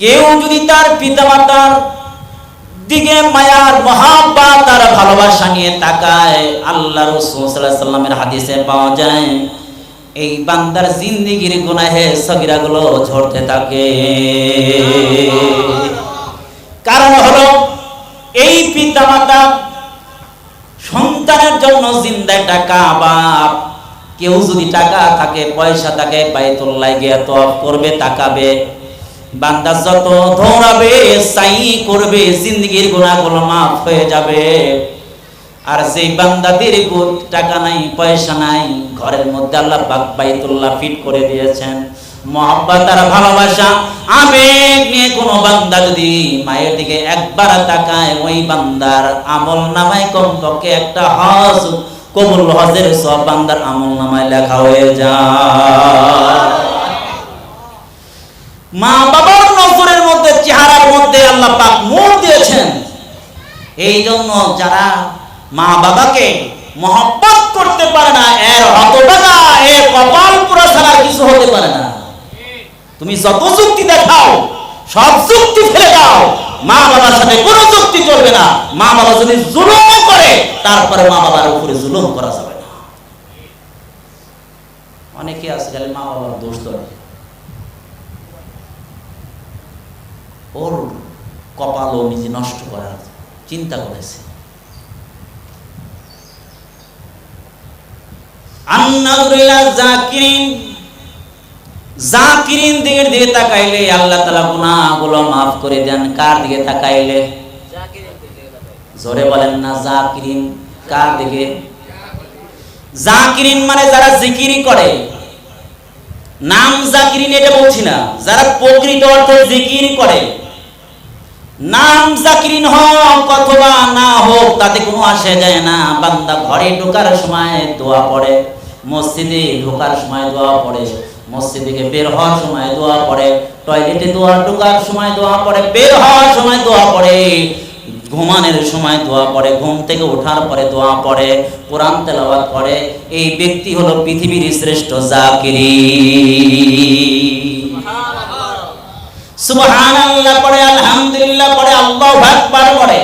কেউ যদি তার পিতামাতার দিকে মায়ার মহাব্বাত আর ভালোবাসা নিয়ে তাকায়, আল্লাহ রাসূল সাল্লামের হাদিসে পাওয়া যায়, এই বান্দার জিন্দিগির গুনাহে সগিরাগুলো ঝরতে থাকে। কারণ হলো, এই পিতামাতা সন্তানের জন্য জিন্দা টাকা বাপ কেউ যদি টাকা থাকে, পয়সা থাকে, বাইতুল্লাহ গিয়ে তফ করবে, তাকাবে। বান্দা যত দৌড়াবে সাই করবে, জিন্দগির গুণাগুলো মাফ হয়ে যাবে। আর সেই বান্দাদের গুণ টাকা নাই, পয়সা নাই, ঘরের মধ্যে আল্লাহ পাক বাইতুল্লাহ ফিট করে দিয়েছেন। মহব্বত আর ভালোবাসা, আবেগ নিয়ে কোনো বান্দা যদি মায়ের দিকে একবার তাকায়, ওই বান্দার আমল নামায় কমপক্ষে একটা হজ কবুল হজের সব বান্দার আমল নামায় লেখা হয়ে যায়। মা বাবার নজরের মধ্যে, চেহারার মধ্যে আল্লাহ পাক নূর দিয়েছেন। এই জন্য যারা মা বাবাকে মহব্বত করতে পারে না, এর হতভাগা, এর কপাল পুরো ছাড়া কিছু হতে পারে না। তুমি যত যুক্তি দেখাও, সব যুক্তি ফেলে দাও। মা বাবার সাথে কোনো যুক্তি চলবে না। মা বাবা যদি জুলুম তারপরে মা বাবার উপরে জুলুম করা যাবে না। অনেকে আছে খালি মা বাবার দোষ ধরে। ওর কপাল ও নিজে নষ্ট করার চিন্তা করেছে। জাকিরিন দিকের দিকে তাকাইলে আল্লাহ তাআলা গুনাহগুলো মাফ করে দেন। কার দিকে তাকাইলে? জোরে বলেন না, জাকিরিন কার দিকে? জাকিরিন মানে যারা জিকিরি করে। নাম জাকিরিন এটা বলছি না, যারা প্রকৃত অর্থে জিকির করে। নাম জাকিরিন হোক অথবা না হোক, তাতে কোনো আসে যায় না। বান্দা ঘরে ঢোকার সময় দোয়া পড়ে, মসজিদে ঢোকার সময় দোয়া পড়ে, মসজিদ থেকে বের হওয়ার সময় দোয়া পড়ে, টয়লেটে দোয়া ঢোকার সময় দোয়া পড়ে, বের হওয়ার সময় দোয়া পড়ে। ঘুমানোর সময় দোয়া পড়ে, ঘুম থেকে ওঠার পরে দোয়া পড়ে, কোরআন তেলাওয়াত করে। এই ব্যক্তি হলো পৃথিবীর শ্রেষ্ঠ জাকিরি সুবহানাল্লাহ, পড়ে আলহামদুলিল্লাহ, পড়ে আল্লাহু আকবার, পড়ে।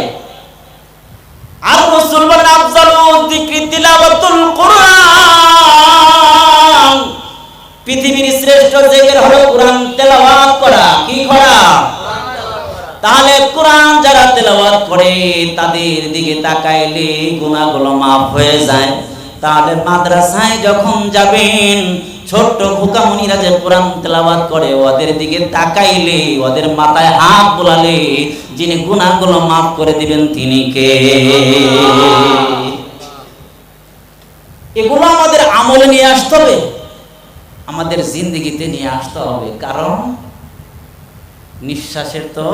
আর রাসূল বলেন, আফজালু তিলাওয়াতুল কোরআন। পৃথিবীর শ্রেষ্ঠ জিকির হলো কোরআন তেলাওয়াত করা। কি করা? তাহলে কোরআন যারা তেলাওয়াত করে, তাদের দিকে তাকাইলে গুনাহগুলো মাফ হয়ে যায়। তাহলে মাদ্রাসায় যখন যাবেন, ছোট্ট খোকামণিরা যে কোরআন তেলাওয়াত করে, ওদের দিকে তাকাইলে, ওদের মাথায় হাত বোলালে, যিনি গুনাহগুলো মাফ করে দিবেন তিনি কে? এগুলো আমাদের আমলে নিয়ে আসতে হবে। আমাদের জিন্দগিতে নিয়ে আসতে হবে। কারণ নিঃশ্বাসের তো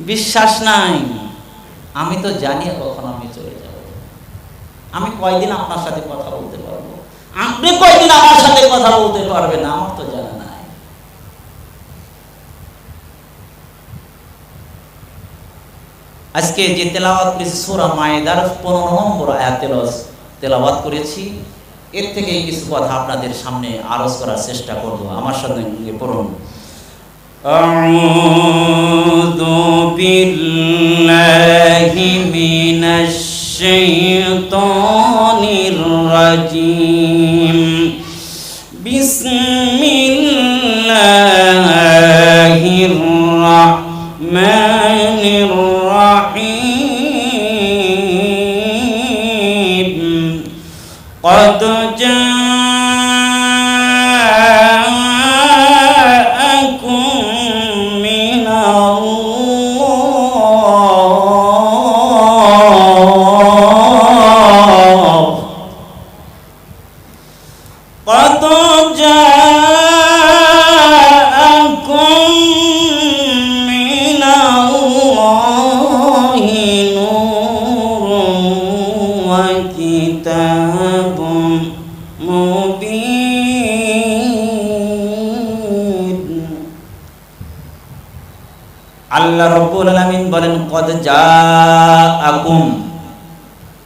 বিশ্বাস নাই। আমি তো জানি কখন আমি চলে যাব। আমি কয়দিন আপনার সাথে কথা বলতে পারব? আপনি কয়দিন আমার সাথে কথা বলতে পারবেন আমার তো জানা নাই। আজকে যে তেলাওয়াত করেছি সূরা মায়েদার পনেরো নম্বর আয়াত তেলাওয়াত- করেছি, এর থেকে কিছু কথা আপনাদের সামনে আরজ করার চেষ্টা করব। আমার সাথে পড়ুন। أعوذ بالله من الشيطان الرجيم. بسم الله الرحمن الرحيم. قد جاءكم বলেন, কদ জাআকুম।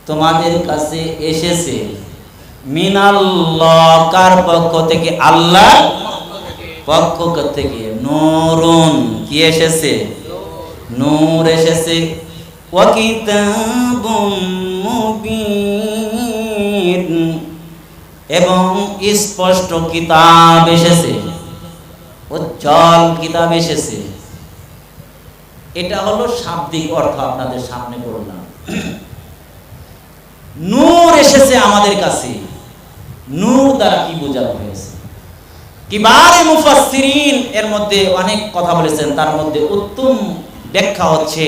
তোমাদের কাছে এসেছে, মিনাল্লাহ। কার পক্ষ থেকে? আল্লাহ পক্ষ থেকে। নূরুন, কি এসেছে? নূর এসেছে। এবং স্পষ্ট কিতাব এসেছে, উজ্জ্বল কিতাব এসেছে। এটা হলো শাব্দিক অর্থ, আপনাদের সামনে বললাম নূর এসেছে আমাদের কাছে। নূর দ্বারা কি বোঝানো হয়েছে? কিবারে মুফাসসিরিন, এর মধ্যে অনেক কথা বলেছেন, তার মধ্যে উত্তম ব্যাখ্যা হচ্ছে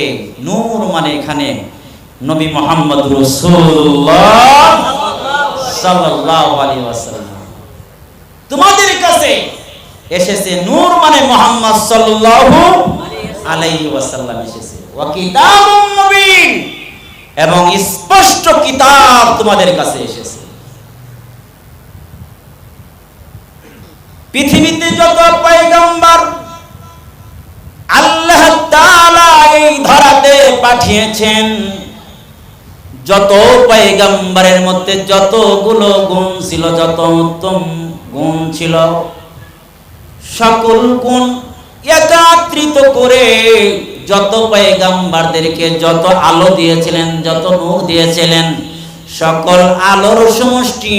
নূর মানে এখানে নবী মোহাম্মদ রাসূলুল্লাহ সাল্লাল্লাহু আলাইহি ওয়াসাল্লাম। তোমাদের কাছে এসেছে নূর মানে মোহাম্মদ সাল্লাল্লাহু আলাইহি ওয়াসাল্লাম এসেছে। ওয়া কিতাবুম মুবিন এবং স্পষ্ট কিতাব তোমাদের কাছে এসেছে। পৃথিবীতে যত পয়গম্বর আল্লাহ তাআলা এই ধরাতে পাঠিয়েছেন, যত পয়গম্বরের মধ্যে যতগুলো গুণ ছিল, যত উত্তম গুণ ছিল, সকল গুণ একাত্রিত করে যত পয়গাম্বারদেরকে যত আলো দিয়েছিলেন, যত নূর দিয়েছিলেন, সকল আলোর সমষ্টি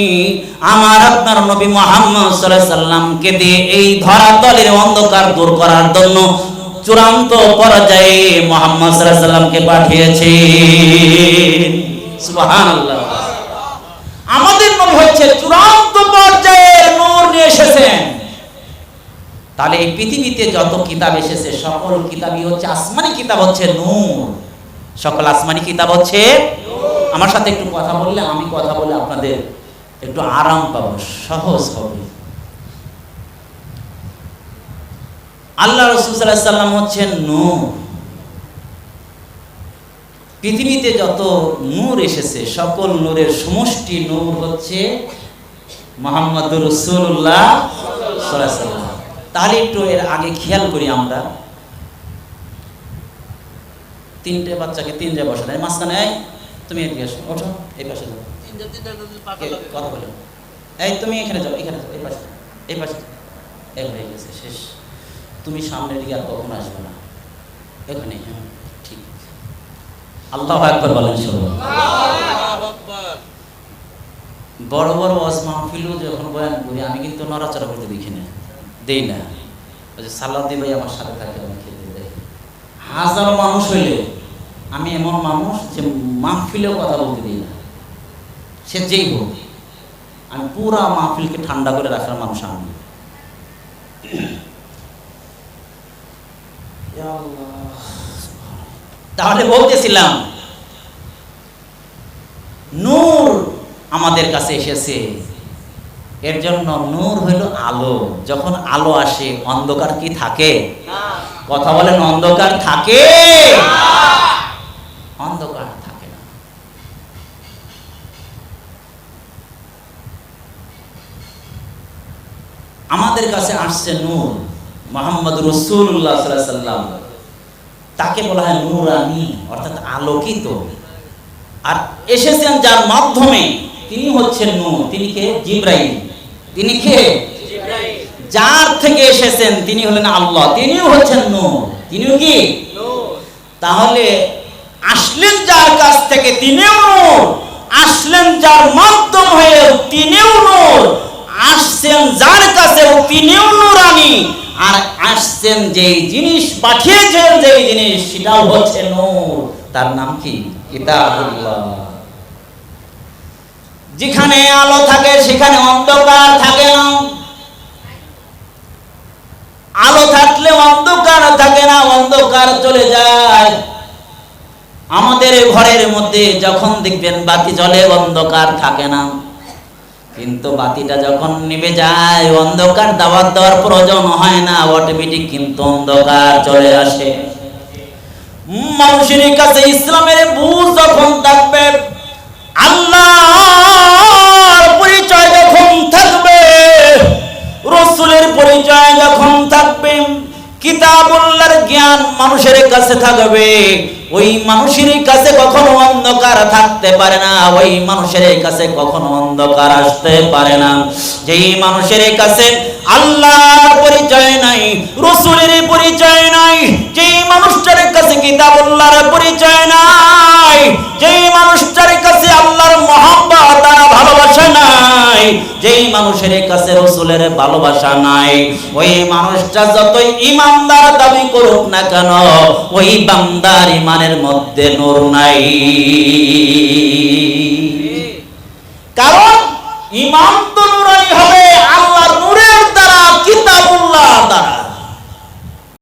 আমার আপনার নবী মোহাম্মদ সাল্লামকে দিয়ে এই ধরাতলের অন্ধকার দূর করার জন্য চূড়ান্ত পর্যায়ে মোহাম্মদ সাল্লামকে পাঠিয়েছে। আমাদের নবী হচ্ছে চূড়ান্ত পর্যায়ে নূর নিয়ে এসেছেন। তাহলে এই পৃথিবীতে যত কিতাব এসেছে, সকল কিতাবই হচ্ছে আসমানি কিতাব হচ্ছে নূর। সকল আসমানি কিতাব হচ্ছে আমার সাথে একটু কথা বললে, আমি কথা বলে আপনাদের একটু আরাম পাবো, সহজ হবে। আল্লাহ রসুল হচ্ছেন নূর। পৃথিবীতে যত নূর এসেছে, সকল নূরের সমষ্টি নূর হচ্ছে মোহাম্মদ রসুল্লাহ তাহলে একটু এর আগে খেয়াল করি আমরা। তিনটে বাচ্চাকে তিনটে বসা দেয় মাঝখানে এই তুমি এদিকে আসো ওঠো এই পাশে যাও। কথা বলো। এই তুমি এখানে যাও এখানে যাও এই পাশে এই পাশে এই হয়ে গেছে শেষ। তুমি সামনের দিকে আর কখনো আসবে না। এখানে হ্যাঁ ঠিক। আল্লাহ একবার বলেন সব বড় বড় ওয়াজ মাহফিলও যখন বয়ান করি আমি কিন্তু নড়াচড়া করতে দেখি না। দেই না। ওই যে সালাদি ভাই আমার সাথে থাকে আমি খেতে দেয় হাজার মানুষ হইলে আমি এমন মানুষ যে মাহফিলেও কথা বলতে দিই না। সে যেই হোক আমি পুরা মাহফিলকে ঠান্ডা করে রাখার মানুষ আমি। তাহলে বলতেছিলাম নূর আমাদের কাছে এসেছে। এর জন্য নূর হইল আলো। যখন আলো আসে, অন্ধকার কি থাকে? কথা বলেন, অন্ধকার থাকে? অন্ধকার থাকে না। আমাদের কাছে আসছে নূর, মোহাম্মদ রসুল্লাহ সাল্লাম তাকে বলা হয় নূরানি, অর্থাৎ আলোকিত। আর এসেছেন যার মাধ্যমে তিনি হচ্ছেন নূর, তিনি কে? জিব্রাইল। তিনি কে? যার থেকে এসেছেন তিনি হলেন আল্লাহ, তিনিও হচ্ছেন নূর, তিনিও কি? তাহলে আসলেন যার কাছ থেকে তিনিও নূর, আসলেন যার মাধ্যম হয়ে তিনিও নূর, আসছেন যার কাছে তিনিও নূরানি, আর আসছেন যেই জিনিস, পাঠিয়েছেন যেই জিনিস, সেটাও হচ্ছে নূর। তার নাম কি? কিতাবুল্লাহ। যেখানে আলো থাকে, সেখানে অন্ধকার থাকে না। আলো থাকলে অন্ধকার থাকে না, অন্ধকার চলে যায়। আমাদের ঘরের মধ্যে যখন দেখবেন বাতি জ্বলে, অন্ধকার থাকে না। কিন্তু বাতিটা যখন নিভে যায়, অন্ধকার দাওয়াত দেওয়ার প্রয়োজন হয় না অটোমেটিক কিন্তু অন্ধকার চলে আসে। মানুষের কাছে ইসলামের বুঝ যখন থাকবে আল্লাহর থাকবে কিতাবুল্লাহর জ্ঞান মানুষের কাছে থাকবে। ওই মানুষের কাছে কখনো অন্ধকার থাকতে পারে না, ওই মানুষের কাছে কখনো অন্ধকার আসতে পারে না। যেই মানুষের কাছে আল্লাহর পরিচয় নাই, রসুলের পরিচয় নাই, যেই মানুষটার কাছে কিতাবুল্লাহর পরিচয় নাই, যেই মানুষটার কাছে আল্লাহর মহাব্বত নাই, যেই মানুষের কাছে রসুলের ভালোবাসা নাই, ওই মানুষটা যতই ইমানদার দাবি করুক না কেন, ওই বান্দার ইমানের মধ্যে নূর নাই। কারণ, ইমান